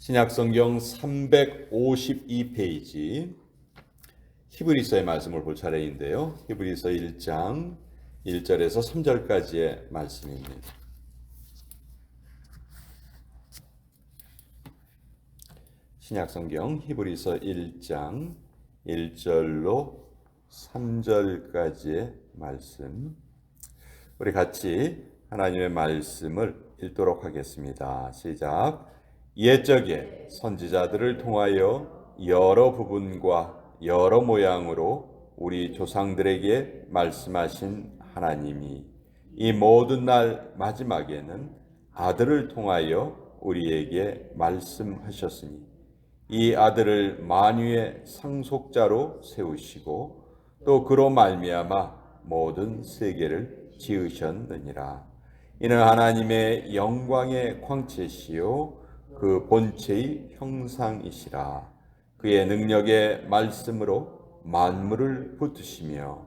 신약성경 352페이지 히브리서의 말씀을 볼 차례인데요. 히브리서 1장 1절에서 3절까지의 말씀입니다. 신약성경 히브리서 1장 1절로 3절까지의 말씀. 우리 같이 하나님의 말씀을 읽도록 하겠습니다. 시작. 옛적에 선지자들을 통하여 여러 부분과 여러 모양으로 우리 조상들에게 말씀하신 하나님이 이 모든 날 마지막에는 아들을 통하여 우리에게 말씀하셨으니 이 아들을 만유의 상속자로 세우시고 또 그로 말미암아 모든 세계를 지으셨느니라. 이는 하나님의 영광의 광채시요 그 본체의 형상이시라. 그의 능력의 말씀으로 만물을 붙으시며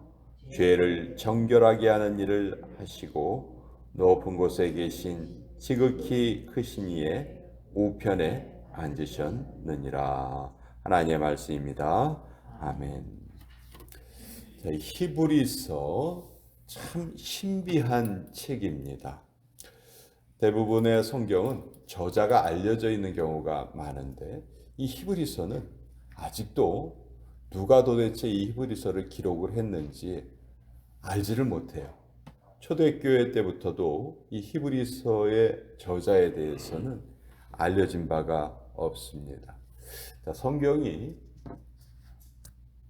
죄를 정결하게 하는 일을 하시고 높은 곳에 계신 지극히 크신 이의 우편에 앉으셨느니라. 하나님의 말씀입니다. 아멘. 자, 히브리서 참 신비한 책입니다. 대부분의 성경은 저자가 알려져 있는 경우가 많은데 이 히브리서는 아직도 누가 도대체 이 히브리서를 기록을 했는지 알지를 못해요. 초대교회 때부터도 이 히브리서의 저자에 대해서는 알려진 바가 없습니다. 자, 성경이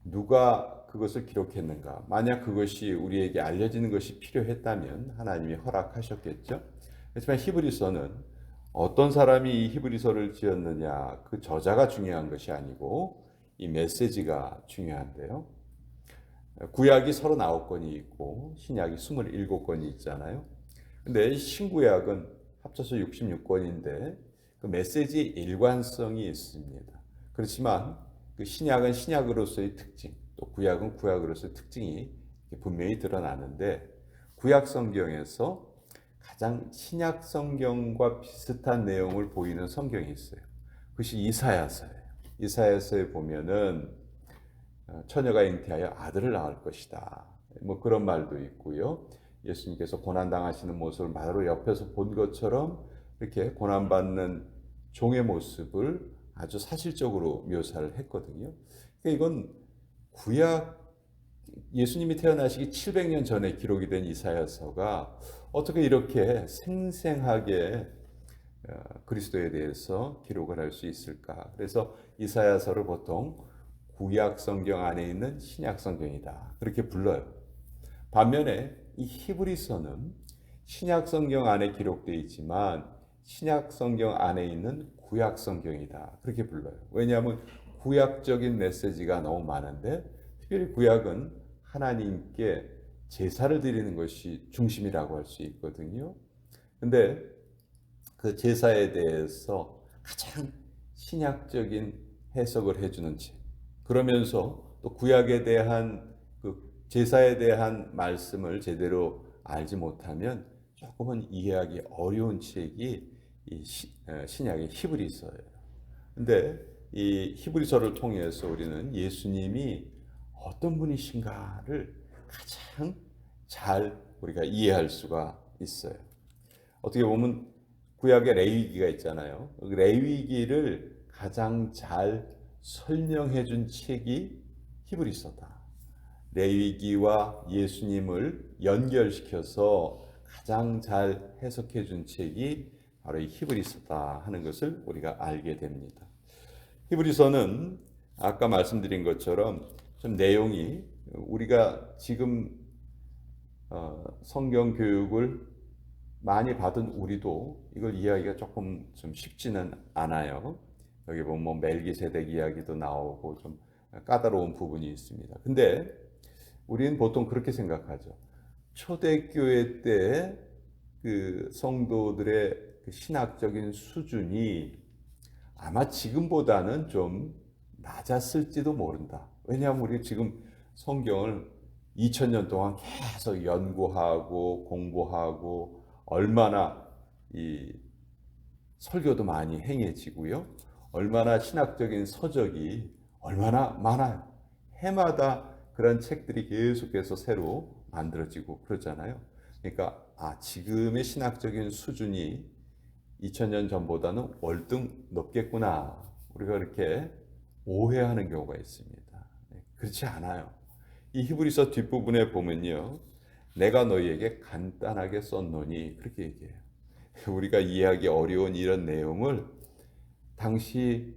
누가 그것을 기록했는가? 만약 그것이 우리에게 알려지는 것이 필요했다면 하나님이 허락하셨겠죠. 하지만 히브리서는 어떤 사람이 이 히브리서를 지었느냐 그 저자가 중요한 것이 아니고 이 메시지가 중요한데요. 구약이 39권이 있고 신약이 27권이 있잖아요. 근데 신구약은 합쳐서 66권인데 그 메시지 일관성이 있습니다. 그렇지만 그 신약은 신약으로서의 특징, 또 구약은 구약으로서의 특징이 분명히 드러나는데 구약 성경에서 가장 신약 성경과 비슷한 내용을 보이는 성경이 있어요. 그것이 이사야서예요. 이사야서에 보면은 어, 처녀가 잉태하여 아들을 낳을 것이다. 뭐 그런 말도 있고요. 예수님께서 고난 당하시는 모습을 바로 옆에서 본 것처럼 이렇게 고난 받는 종의 모습을 아주 사실적으로 묘사를 했거든요. 그러니까 이건 구약 예수님이 태어나시기 700년 전에 기록이 된 이사야서가 어떻게 이렇게 생생하게 어, 그리스도에 대해서 기록을 할 수 있을까? 그래서 이사야서를 보통 구약 성경 안에 있는 신약 성경이다. 그렇게 불러요. 반면에 이 히브리서는 신약 성경 안에 기록되어 있지만 신약 성경 안에 있는 구약 성경이다. 그렇게 불러요. 왜냐하면 구약적인 메시지가 너무 많은데 특별히 구약은 하나님께 제사를 드리는 것이 중심이라고 할 수 있거든요. 근데 그 제사에 대해서 가장 신약적인 해석을 해주는 책. 그러면서 또 구약에 대한 그 제사에 대한 말씀을 제대로 알지 못하면 조금은 이해하기 어려운 책이 이 신약의 히브리서예요. 근데 이 히브리서를 통해서 우리는 예수님이 어떤 분이신가를 가장 잘 우리가 이해할 수가 있어요. 어떻게 보면 구약의 레위기가 있잖아요. 그 레위기를 가장 잘 설명해 준 책이 히브리서다. 레위기와 예수님을 연결시켜서 가장 잘 해석해 준 책이 바로 이 히브리서다 하는 것을 우리가 알게 됩니다. 히브리서는 아까 말씀드린 것처럼 좀 내용이 우리가 지금 어, 성경 교육을 많이 받은 우리도 이걸 이해하기가 조금 좀 쉽지는 않아요. 여기 보면 뭐 멜기세덱 이야기도 나오고 좀 까다로운 부분이 있습니다. 근데 우리는 보통 그렇게 생각하죠. 초대교회 때 그 성도들의 그 신학적인 수준이 아마 지금보다는 좀 낮았을지도 모른다. 왜냐하면 우리 지금 성경을 2000년 동안 계속 연구하고 공부하고 얼마나 이 설교도 많이 행해지고요. 얼마나 신학적인 서적이 얼마나 많아요. 해마다 그런 책들이 계속해서 새로 만들어지고 그러잖아요. 그러니까 아 지금의 신학적인 수준이 2000년 전보다는 월등 높겠구나. 우리가 그렇게 오해하는 경우가 있습니다. 네, 그렇지 않아요. 이 히브리서 뒷부분에 보면요. 내가 너희에게 간단하게 썼노니 그렇게 얘기해요. 우리가 이해하기 어려운 이런 내용을 당시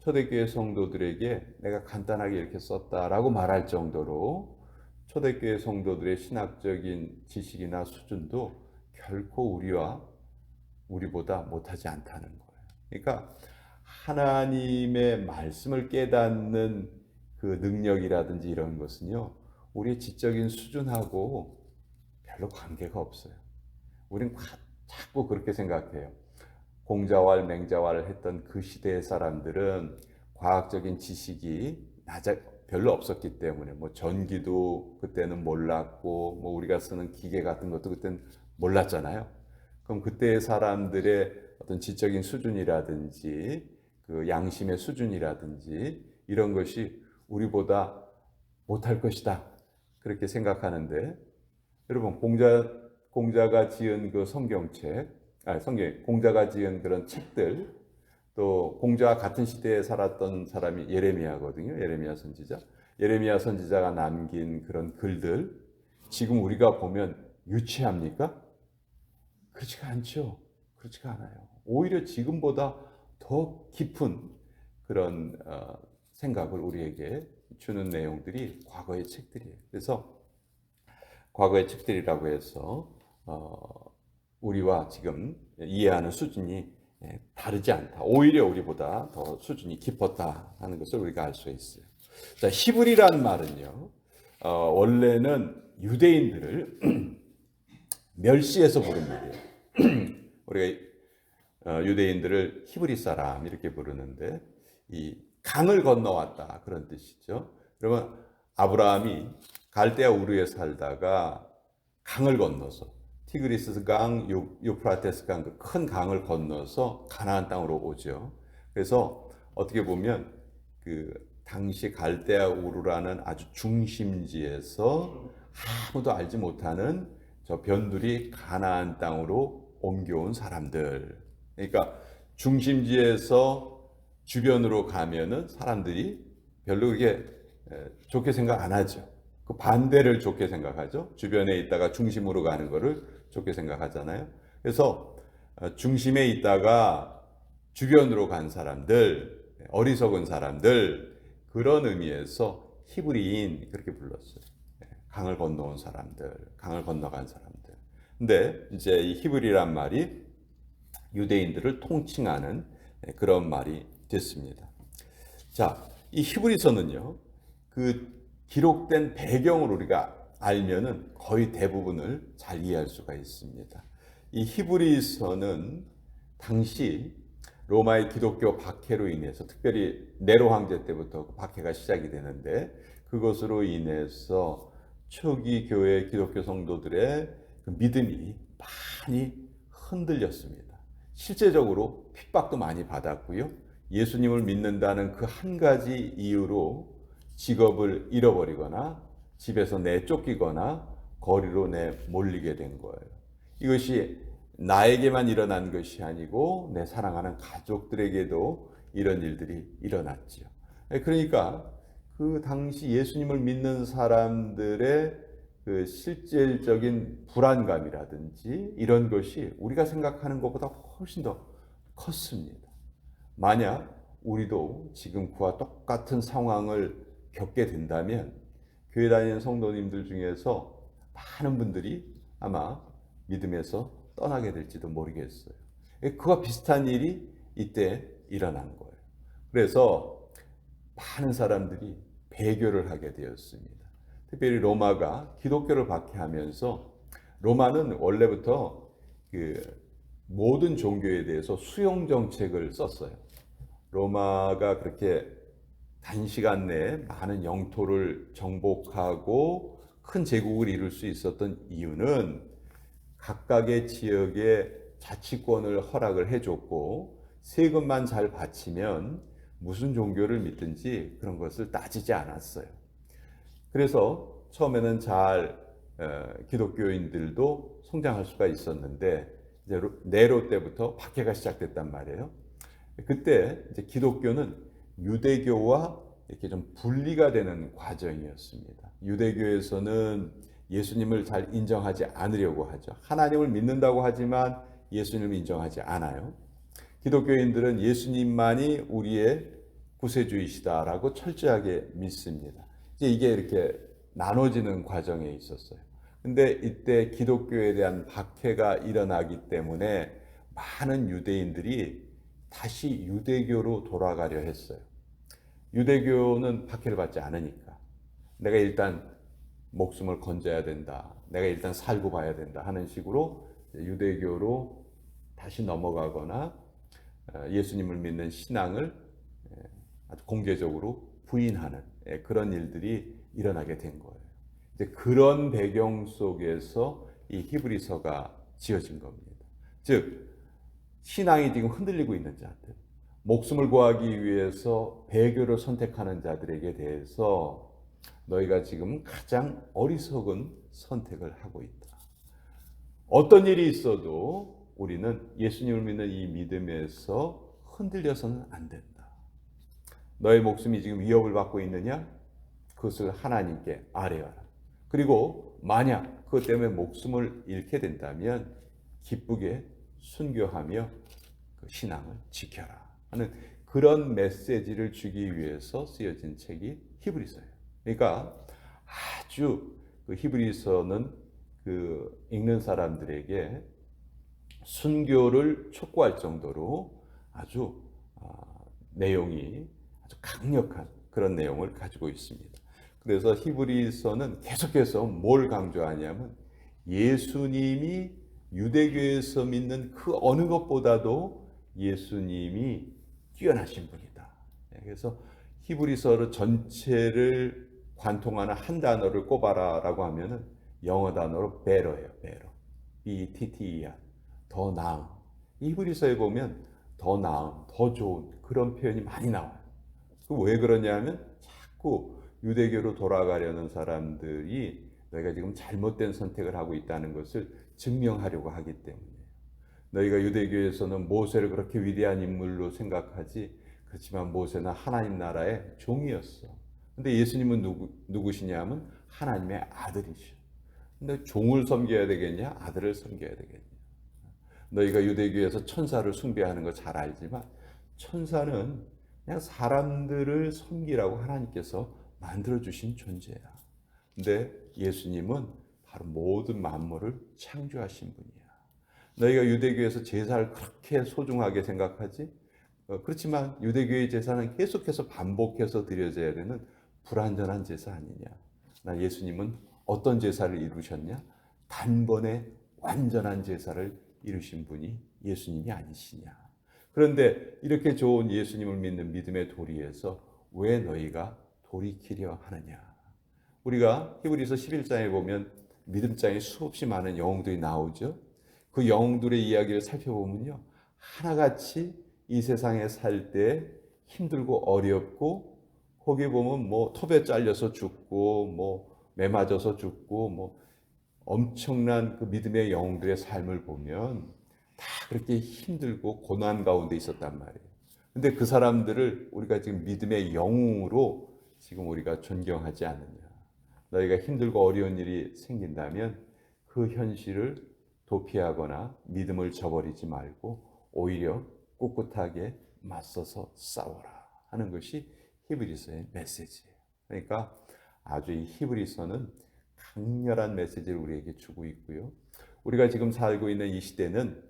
초대교회 성도들에게 내가 간단하게 이렇게 썼다라고 말할 정도로 초대교회 성도들의 신학적인 지식이나 수준도 결코 우리와 우리보다 못하지 않다는 거예요. 그러니까 하나님의 말씀을 깨닫는 그 능력이라든지 이런 것은요, 우리의 지적인 수준하고 별로 관계가 없어요. 우리는 자꾸 그렇게 생각해요. 공자왈, 맹자왈 했던 그 시대의 사람들은 과학적인 지식이 낮아, 별로 없었기 때문에 뭐 전기도 그때는 몰랐고 뭐 우리가 쓰는 기계 같은 것도 그때는 몰랐잖아요. 그럼 그때의 사람들의 어떤 지적인 수준이라든지 그 양심의 수준이라든지 이런 것이 우리보다 못할 것이다. 그렇게 생각하는데 여러분 공자 공자가 지은 그 성경책, 아 성경 공자가 지은 그런 책들 또 공자와 같은 시대에 살았던 사람이 예레미야거든요. 예레미야 선지자. 예레미야 선지자가 남긴 그런 글들 지금 우리가 보면 유치합니까? 그렇지가 않죠. 그렇지가 않아요. 오히려 지금보다 더 깊은 그런 어, 생각을 우리에게 주는 내용들이 과거의 책들이에요. 그래서 과거의 책들이라고 해서 어, 우리와 지금 이해하는 수준이 예, 다르지 않다. 오히려 우리보다 더 수준이 깊었다 하는 것을 우리가 알 수 있어요. 자, 히브리라는 말은요. 어, 원래는 유대인들을 멸시해서 부른 말이에요. 우리가 어, 유대인들을 히브리 사람 이렇게 부르는데 이 강을 건너왔다 그런 뜻이죠. 그러면 아브라함이 갈대아 우르에 살다가 강을 건너서 티그리스 강, 유프라테스 강, 그 큰 강을 건너서 가나안 땅으로 오죠. 그래서 어떻게 보면 그 당시 갈대아 우르라는 아주 중심지에서 아무도 알지 못하는 저 변두리 가나안 땅으로 옮겨온 사람들. 그러니까 중심지에서 주변으로 가면은 사람들이 별로 그게 좋게 생각 안 하죠. 그 반대를 좋게 생각하죠. 주변에 있다가 중심으로 가는 거를 좋게 생각하잖아요. 그래서 어, 중심에 있다가 주변으로 간 사람들, 어리석은 사람들 그런 의미에서 히브리인 그렇게 불렀어요. 네, 강을 건너온 사람들, 강을 건너간 사람들. 근데 이제 이 히브리란 말이 유대인들을 통칭하는 네, 그런 말이 됐습니다. 자, 이 히브리서는요, 그 기록된 배경을 우리가 알면은 거의 대부분을 잘 이해할 수가 있습니다. 이 히브리서는 당시 로마의 기독교 박해로 인해서 특별히 네로 황제 때부터 그 박해가 시작이 되는데 그것으로 인해서 초기 교회 기독교 성도들의 그 믿음이 많이 흔들렸습니다. 실제적으로 핍박도 많이 받았고요. 예수님을 믿는다는 그 한 가지 이유로 직업을 잃어버리거나 집에서 내쫓기거나 거리로 내 몰리게 된 거예요. 이것이 나에게만 일어난 것이 아니고 내 사랑하는 가족들에게도 이런 일들이 일어났지요. 예, 그러니까 그 당시 예수님을 믿는 사람들의 그 실질적인 불안감이라든지 이런 것이 우리가 생각하는 것보다 훨씬 더 컸습니다. 만약 우리도 지금 그와 똑같은 상황을 겪게 된다면 교회 다니는 성도님들 중에서 많은 분들이 아마 믿음에서 떠나게 될지도 모르겠어요. 그와 비슷한 일이 이때 일어난 거예요. 그래서 많은 사람들이 배교를 하게 되었습니다. 특별히 로마가 기독교를 박해하면서 로마는 원래부터 그 모든 종교에 대해서 수용 정책을 썼어요. 로마가 그렇게 단시간 내에 많은 영토를 정복하고 큰 제국을 이룰 수 있었던 이유는 각각의 지역에 자치권을 허락을 해줬고 세금만 잘 바치면 무슨 종교를 믿든지 그런 것을 따지지 않았어요. 그래서 처음에는 잘 어, 기독교인들도 성장할 수가 있었는데 네로 때부터 박해가 시작됐단 말이에요. 그때 이제 기독교는 유대교와 이렇게 좀 분리가 되는 과정이었습니다. 유대교에서는 예수님을 잘 인정하지 않으려고 하죠. 하나님을 믿는다고 하지만 예수님을 인정하지 않아요. 기독교인들은 예수님만이 우리의 구세주이시다라고 철저하게 믿습니다. 이제 이게 이렇게 나눠지는 과정에 있었어요. 근데 이때 기독교에 대한 박해가 일어나기 때문에 많은 유대인들이 다시 유대교로 돌아가려 했어요. 유대교는 박해를 받지 않으니까. 내가 일단 목숨을 건져야 된다. 내가 일단 살고 봐야 된다. 하는 식으로 유대교로 다시 넘어가거나 어, 예수님을 믿는 신앙을 예, 아주 공개적으로 부인하는 예, 그런 일들이 일어나게 된 거예요. 이제 그런 배경 속에서 이 히브리서가 지어진 겁니다. 즉 신앙이 지금 흔들리고 있는 자들, 목숨을 구하기 위해서 배교를 선택하는 자들에게 대해서 너희가 지금 가장 어리석은 선택을 하고 있다. 어떤 일이 있어도 우리는 예수님을 믿는 이 믿음에서 흔들려서는 안 된다. 너의 목숨이 지금 위협을 받고 있느냐? 그것을 하나님께 아뢰어라. 그리고 만약 그것 때문에 목숨을 잃게 된다면 기쁘게 순교하며 그 신앙을 지켜라 하는 그런 메시지를 주기 위해서 쓰여진 책이 히브리서예요. 그러니까 아주 그 히브리서는 그 읽는 사람들에게 순교를 촉구할 정도로 아주 아, 내용이 아주 강력한 그런 내용을 가지고 있습니다. 그래서 히브리서는 계속해서 뭘 강조하냐면 예수님이 유대교에서 믿는 그 어느 것보다도 예수님이 뛰어나신 분이다. 네, 그래서 히브리서를 전체를 관통하는 한 단어를 꼽아라라고 하면은 영어 단어로 better예요. better. B-E-T-T-E-R. 더 나은. 히브리서에 보면 더 나은, 더 좋은 그런 표현이 많이 나와요. 그왜 그러냐면 자꾸 유대교로 돌아가려는 사람들이 너희가 지금 잘못된 선택을 하고 있다는 것을 증명하려고 하기 때문이에요. 너희가 유대교에서는 모세를 그렇게 위대한 인물로 생각하지 그렇지만 모세는 하나님 나라의 종이었어. 근데 예수님은 누구, 누구시냐면 하나님의 아들이셔. 근데 종을 섬겨야 되겠냐? 아들을 섬겨야 되겠냐? 너희가 유대교에서 천사를 숭배하는 거 잘 알지만 천사는 그냥 사람들을 섬기라고 하나님께서 만들어 주신 존재야. 근데 예수님은 바로 모든 만물을 창조하신 분이야. 너희가 유대교에서 제사를 그렇게 소중하게 생각하지? 어, 그렇지만 유대교의 제사는 계속해서 반복해서 드려져야 되는 불완전한 제사 아니냐? 나 예수님은 어떤 제사를 이루셨냐? 단번에 완전한 제사를 이루신 분이 예수님이 아니시냐? 그런데 이렇게 좋은 예수님을 믿는 믿음의 도리에서 왜 너희가 돌이키려 하느냐? 우리가 히브리서 11장에 보면 믿음장에 수없이 많은 영웅들이 나오죠. 그 영웅들의 이야기를 살펴보면요. 하나같이 이 세상에 살 때 힘들고 어렵고 거기 보면 뭐 톱에 잘려서 죽고 뭐 매맞아서 죽고 뭐 엄청난 그 믿음의 영웅들의 삶을 보면 다 그렇게 힘들고 고난 가운데 있었단 말이에요. 근데 그 사람들을 우리가 지금 믿음의 영웅으로 지금 우리가 존경하지 않느냐. 너희가 힘들고 어려운 일이 생긴다면 그 현실을 도피하거나 믿음을 저버리지 말고 오히려 꿋꿋하게 맞서서 싸워라 하는 것이 히브리서의 메시지예요. 그러니까 아주 이 히브리서는 강렬한 메시지를 우리에게 주고 있고요. 우리가 지금 살고 있는 이 시대는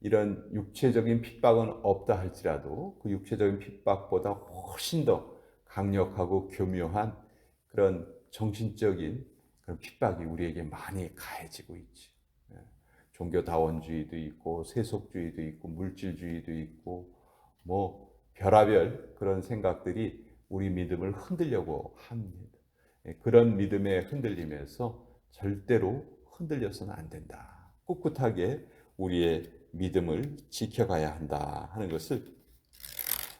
이런 육체적인 핍박은 없다 할지라도 그 육체적인 핍박보다 훨씬 더 강력하고 교묘한 그런 정신적인 그런 핍박이 우리에게 많이 가해지고 있지. 예. 종교다원주의도 있고 세속주의도 있고 물질주의도 있고 뭐 별하별 그런 생각들이 우리 믿음을 흔들려고 합니다. 예, 그런 믿음의 흔들림에서 절대로 흔들려서는 안 된다. 꿋꿋하게 우리의 믿음을 지켜가야 한다 하는 것을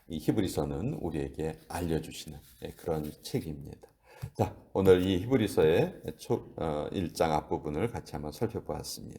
이 히브리서는 우리에게 알려주시는 예, 그런 책입니다. 자, 오늘 이 히브리서의 초, 어, 1장 앞부분을 같이 한번 살펴보았습니다.